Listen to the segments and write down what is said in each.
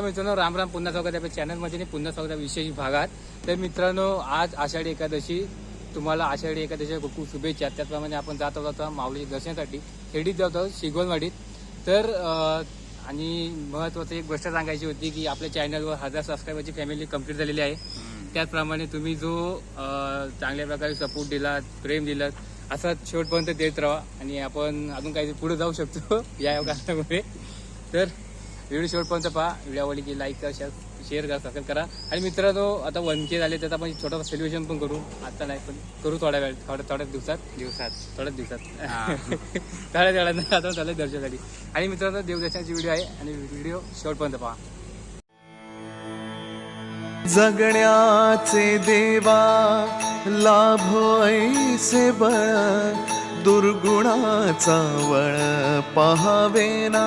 नमस्कार मित्रांनो राम राम पुन्हा स्वागत आहे आपल्या चॅनलमध्ये आणि पुन्हा स्वागत आहे विशेष भागात. तर मित्रांनो आज आषाढी एकादशी तुम्हाला आषाढी एकादशी खूप खूप शुभेच्छा. त्याचप्रमाणे आपण जात आहोत आता माऊलीच्या दर्शनासाठी खेडीत जात आहोत शिगवणवाडीत तर आणि महत्त्वाचं एक गोष्ट सांगायची होती की आपल्या चॅनलवर हजार सबस्क्रायबरची फॅमिली कंप्लीट झालेली आहे. त्याचप्रमाणे तुम्ही जो चांगल्या प्रकारे सपोर्ट दिलात प्रेम दिलात असंच शेवटपर्यंत देत राहा. आणि आपण अजून काही पुढे जाऊ शकतो या कारणामुळे तर व्हिडिओ शेवटपर्यंत पहा. व्हिडिओ आवडली की लाईक करा शेअर शेअर करा सबस्क्राईब करा. आणि मित्रांनो आता वन के झाले तर आपण छोटासा सेलिब्रेशन पण करू. आता नाही पण करू थोड्या वेळ थोड्या थोड्या दिवसात. दिवसात. थोड्याच दिवसात. थोड्या वेळानं आता चालू दर्शनासाठी. आणि मित्रांनो देवदर्शनाची व्हिडिओ आहे. आणि व्हिडिओ शेवटपर्यंत पहा. जगण्याचे देवा लाभो ऐसे बळ दुर्गुणाचा वळ पहावेना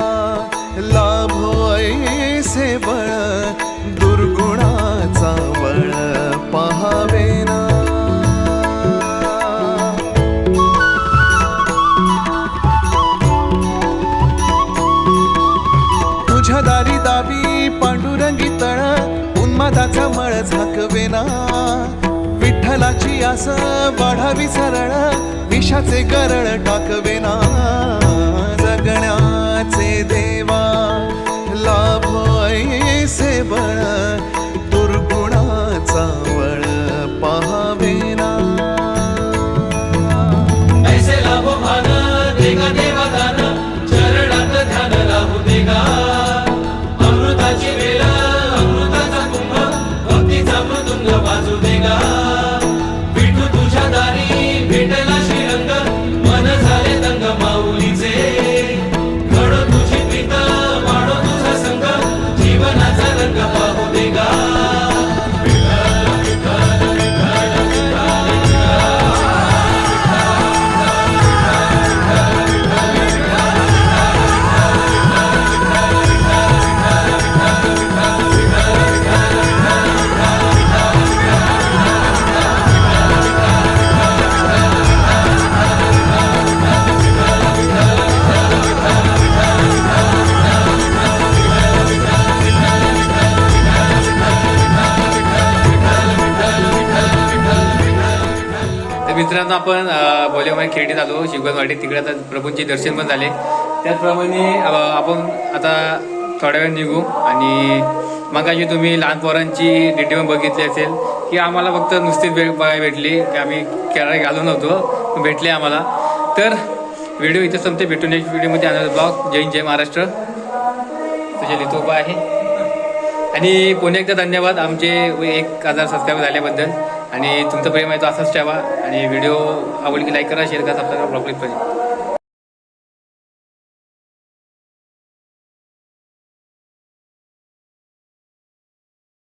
ना विठ्ठलाची आस वाढावी सरळ विषाचे गरळ टाकवेना मित्रांनो आपण अं, भोलेमाई आलो शिवगणवाडी तिकडे आता प्रभूंचे दर्शन पण झाले. त्याचप्रमाणे आपण आता थोड्या वेळ निघू आणि मग मगाशी तुम्ही लहान पोरांची डिटेल बघितली असेल की आम्हाला फक्त नुसतीच भेट बघायला भेटली की आम्ही केरळ घालू नव्हतो. भेटले आम्हाला. तर व्हिडिओ इथे संपते. भेटून नेक्स्ट व्हिडिओमध्ये आणणार ब्लॉग जय जय महाराष्ट्र. तुझे लिथोबा आहे. आणि पुन्हा एकदा धन्यवाद. आमचे एक हजार सबस्क्राईब झाल्याबद्दल. आणि तुमचं प्रेम आहे तो असाच ठेवा. आणि व्हिडिओ आवडली की लाईक करा शेअर करा सबस्क्राईब प्रॉब्लेम पाहिजे